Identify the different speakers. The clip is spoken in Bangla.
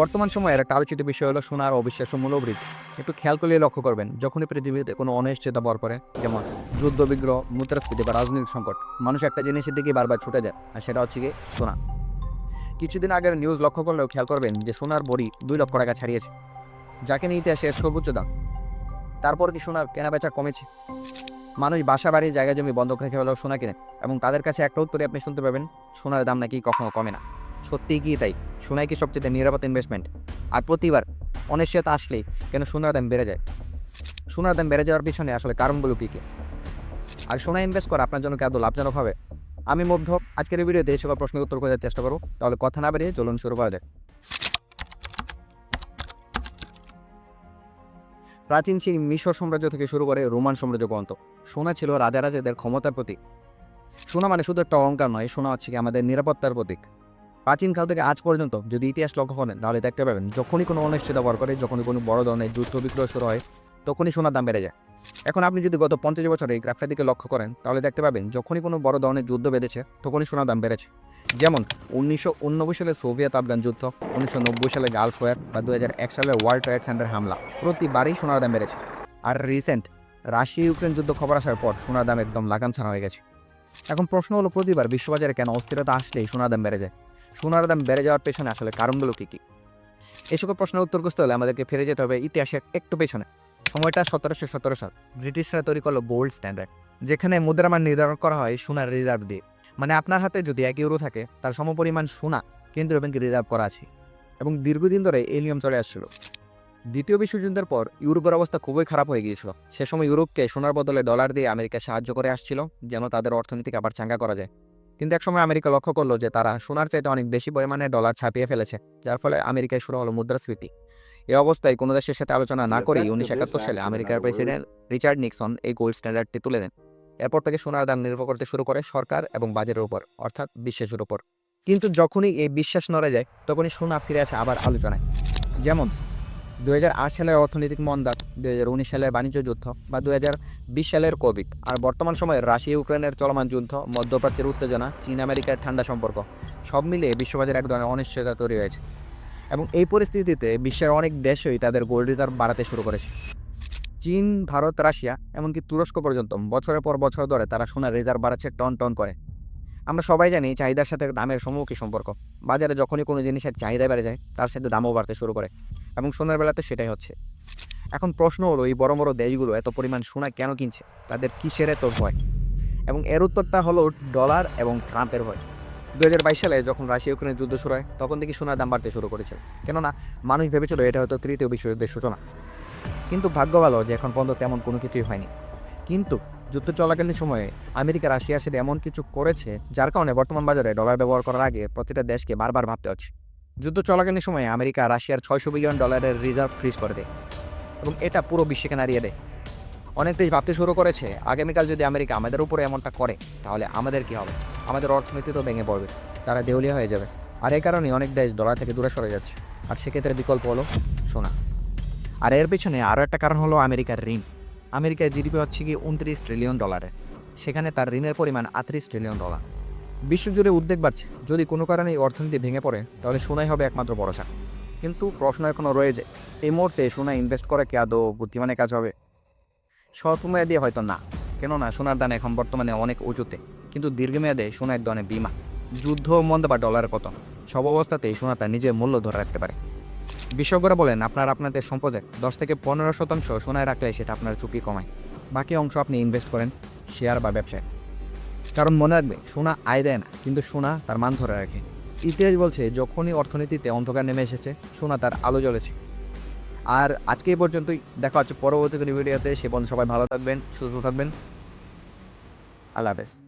Speaker 1: বর্তমান সময়ের একটা আলোচিত বিষয় হলো সোনার অবিশ্বাস্য মূল্যবৃদ্ধি একটু খেয়াল করলে লক্ষ্য করবেন, যখনই পৃথিবীতে কোনো অনিশ্চয়তা ভর করে যেমন যুদ্ধ, বিগ্রহ, মুদ্রাস্ফীতি বা রাজনৈতিক সংকট, মানুষ একটা জিনিসের দিকে বারবার ছুটে যায়, আর সেটা হচ্ছে কি সোনা। কিছুদিন আগের নিউজ লক্ষ্য করলেও খেয়াল করবেন যে সোনার বড়ি দুই লক্ষ টাকা ছাড়িয়েছে, যাকে নিয়ে ইতিহাসের সর্বোচ্চ দাম। তারপর কি সোনার কেনা বেচা কমেছে? মানুষ বাসা, বাড়ি, জায়গা, জমি বন্ধক রেখে হলেও সোনা কিনে, এবং তাদের কাছে একটা উত্তরে আপনি শুনতে পাবেন, সোনার দাম নাকি কখনো কমে না। সত্যিই কি তাই? সোনাই কি সবচেয়ে নিরাপদ ইনভেস্টমেন্ট আর প্রতিবার অনিশ্চয়তা আসলেই কেন সোনার দাম বেড়ে যায়? সোনার দাম বেড়ে যাওয়ার পিছনে আসলে কারণগুলো কী কী? আর সোনা ইনভেস্ট করা আপনার জন্য কি আদৌ লাভজনক হবে? আমি মুগ্ধ। আজকের এই ভিডিওতে এই সকল প্রশ্নের উত্তর খোঁজার চেষ্টা করব। তাহলে কথা না বেরিয়ে চলুন শুরু করা যায় প্রাচীন সেই মিশর সাম্রাজ্য থেকে শুরু করে রোমান সাম্রাজ্য পর্যন্ত সোনা ছিল রাজা রাজাদের ক্ষমতার প্রতীক। সোনা মানে শুধু একটা অহংকার নয়, সোনা হচ্ছে কি আমাদের নিরাপত্তার প্রতীক। প্রাচীনকাল থেকে আজ পর্যন্ত যদি ইতিহাস লক্ষ্য করেন, তাহলে দেখতে পাবেন যখনই কোনো অনিশ্চয়তা ভর করে, যখনই কোনো বড় ধরনের যুদ্ধ বিগ্রহ হয়, তখনই সোনার দাম বেড়ে যায়। এখন আপনি যদি গত পঞ্চাশ বছরে এই গ্রাফটার দিকে লক্ষ্য করেন, তাহলে দেখতে পাবেন যখনই কোনো বড় ধরনের যুদ্ধ বেঁধেছে, তখনই সোনার দাম বেড়েছে। যেমন উনিশশো উননব্বই সালে সোভিয়েত আফগান যুদ্ধ, উনিশশো নব্বই সালে গালফ ওয়ার বা দু হাজার এক সালে ওয়ার্ল্ড ট্রেড সেন্টার হামলা, প্রতিবারই সোনার দাম বেড়েছে। আর রিসেন্ট রাশিয়া ইউক্রেন যুদ্ধ খবর আসার পর সোনার দাম একদম লাগাম ছাড়া হয়ে গেছে। এখন প্রশ্ন হলো, প্রতিবার বিশ্ববাজারে কেন অস্থিরতা আসলেই সোনার দাম বেড়ে যায়? সোনার দাম বেড়ে যাওয়ার পেছনে আসলে কারণগুলো কী কী? এই সকল প্রশ্নের উত্তর খুঁজতে হলে আমাদেরকে ফিরে যেতে হবে ইতিহাসের একটু পেছনে। সময়টা সতেরোশো সতেরো সাল। ব্রিটিশরা তৈরি করল গোল্ড স্ট্যান্ডার্ড, যেখানে মুদ্রামান নির্ধারণ করা হয় সোনার রিজার্ভ দিয়ে। মানে আপনার হাতে যদি এক ইউরো থাকে, তার সমপরিমাণ সোনা কেন্দ্রীয় ব্যাংকে রিজার্ভ করা আছে। এবং দীর্ঘদিন ধরে এই নিয়ম চলে আসছিল। দ্বিতীয় বিশ্বযুদ্ধের পর ইউরোপের অবস্থা খুবই খারাপ হয়ে গিয়েছিল। সে সময় ইউরোপকে সোনার বদলে ডলার দিয়ে আমেরিকা সাহায্য করে আসছিল যেন তাদের অর্থনীতিকে আবার চাঙ্গা করা যায়। কিন্তু একসময় আমেরিকা লক্ষ্য করল যে তারা সোনার চাইতে অনেক বেশি পরিমাণে ডলার ছাপিয়ে ফেলেছে যার ফলে আমেরিকায় শুরু হলো মুদ্রাস্ফীতি। এই অবস্থায় কোনো দেশের সাথে আলোচনা না করেই উনিশশো একাত্তর সালে আমেরিকার প্রেসিডেন্ট রিচার্ড নিক্সন এই গোল্ড স্ট্যান্ডার্ডটি তুলে দেন। এরপর থেকে সোনার দাম নির্ভর করতে শুরু করে সরকার এবং বাজারের উপর অর্থাৎ বিশ্বাসের উপর। কিন্তু যখনই এই বিশ্বাস নড়ে যায় তখনই সোনা ফিরে আসে আবার আলোচনায়। যেমন দু হাজার আট সালের অর্থনৈতিক মন্দা দু হাজার উনিশ সালের বাণিজ্য যুদ্ধ বা দু হাজার বিশ সালের কোভিড আর বর্তমান সময়ে রাশিয়া ইউক্রেনের চলমান যুদ্ধ, মধ্যপ্রাচ্যের উত্তেজনা চীন আমেরিকার ঠান্ডা সম্পর্ক, সব মিলিয়ে বিশ্ববাজারে এক ধরনের অনিশ্চয়তা তৈরি হয়েছে এবং এই পরিস্থিতিতে বিশ্বের অনেক দেশই তাদের গোল্ড রিজার্ভ বাড়াতে শুরু করেছে। চীন, ভারত, রাশিয়া এমনকি তুরস্ক পর্যন্ত বছরের পর বছর ধরে তারা সোনার রিজার্ভ বাড়াচ্ছে টন টন করে। আমরা সবাই জানি চাহিদার সাথে দামের সম্মুখী সম্পর্ক। বাজারে যখনই কোনো জিনিসের চাহিদা বেড়ে যায়, তার সাথে দামও বাড়তে শুরু করে। এবং সোনার বেলাতে সেটাই হচ্ছে। এখন প্রশ্ন হলো, এই বড় বড় দেশগুলো এত পরিমাণ সোনা কেন কিনছে? তাদের কিসের এত ভয়? এবং এর উত্তরটা হলো ডলার এবং ট্রাম্পের ভয়। দু হাজার বাইশ সালে যখন রাশিয়া ইউক্রেনের যুদ্ধ শুরু হয়, তখন থেকে সোনার দাম বাড়তে শুরু করেছিল। কেননা, মানুষ ভেবেছিল এটা হয়তো তৃতীয় বিশ্বযুদ্ধের সূচনা। কিন্তু ভাগ্য ভালো যে এখন পর্যন্ত তেমন কোনো কিছুই হয়নি। কিন্তু যুদ্ধ চলাকালীন সময়ে আমেরিকা রাশিয়ার সাথে এমন কিছু করেছে, যার কারণে বর্তমান বাজারে ডলার ব্যবহার করার আগে প্রতিটা দেশকে বারবার ভাবতে হচ্ছে। যুদ্ধ চলাকালীন সময়ে আমেরিকা রাশিয়ার ছয়শো বিলিয়ন ডলারের রিজার্ভ ফ্রিজ করে দেয় এবং এটা পুরো বিশ্বকে নাড়িয়ে দেয়। অনেক দেশ ভাবতে শুরু করেছে, আগামীকাল যদি আমেরিকা আমাদের উপরে এমনটা করে, তাহলে আমাদের কি হবে? আমাদের অর্থনীতি তো ভেঙে পড়বে, তারা দেউলিয়া হয়ে যাবে। আর এই কারণে অনেক দেশ ডলার থেকে দূরে সরে যাচ্ছে। আর সেক্ষেত্রে বিকল্প হলো সোনা। আর এর পিছনে আরও একটা কারণ হলো আমেরিকার ঋণ। আমেরিকার জিডিপি হচ্ছে কি উনত্রিশ ট্রিলিয়ন ডলারের সেখানে তার ঋণের পরিমাণ আটত্রিশ ট্রিলিয়ন ডলার। বিশ্বজুড়ে উদ্বেগ বাড়ছে। যদি কোনো কারণে এই অর্থনীতি ভেঙে পড়ে, তাহলে সোনাই হবে একমাত্র ভরসা। কিন্তু প্রশ্ন এখনও রয়ে যায় এই মুহূর্তে সোনা ইনভেস্ট করে কি আদৌ বুদ্ধিমানের কাজ হবে? স্বল্পমেয়াদী হয়তো না, কেননা সোনার দান এখন বর্তমানে অনেক উঁচুতে। কিন্তু দীর্ঘমেয়াদে সোনা এক ধরনের বিমা, যুদ্ধ মন্দ বা ডলারের পতন, সব অবস্থাতেই সোনা তার নিজের মূল্য ধরে রাখতে পারে। বিশেষজ্ঞরা বলেন, আপনার আপনাদের সম্পদের দশ থেকে পনেরো শতাংশ সোনায় রাখলে সেটা আপনার ঝুঁকি কমায়। বাকি অংশ আপনি ইনভেস্ট করেন শেয়ার বা ব্যবসায়। কারণ মনে রাখবে, সোনা আয় দেয় না, কিন্তু সোনা তার মান ধরে রাখে। ইতিহাস বলছে, যখনই অর্থনীতিতে অন্ধকার নেমে এসেছে, সোনা তার আলো জ্বলেছে। আর আজকে এই পর্যন্তই, দেখা হচ্ছে পরবর্তী ভিডিওতে সে পর্যন্ত সবাই ভালো থাকবেন, সুস্থ থাকবেন। আল্লাহ হাফেজ।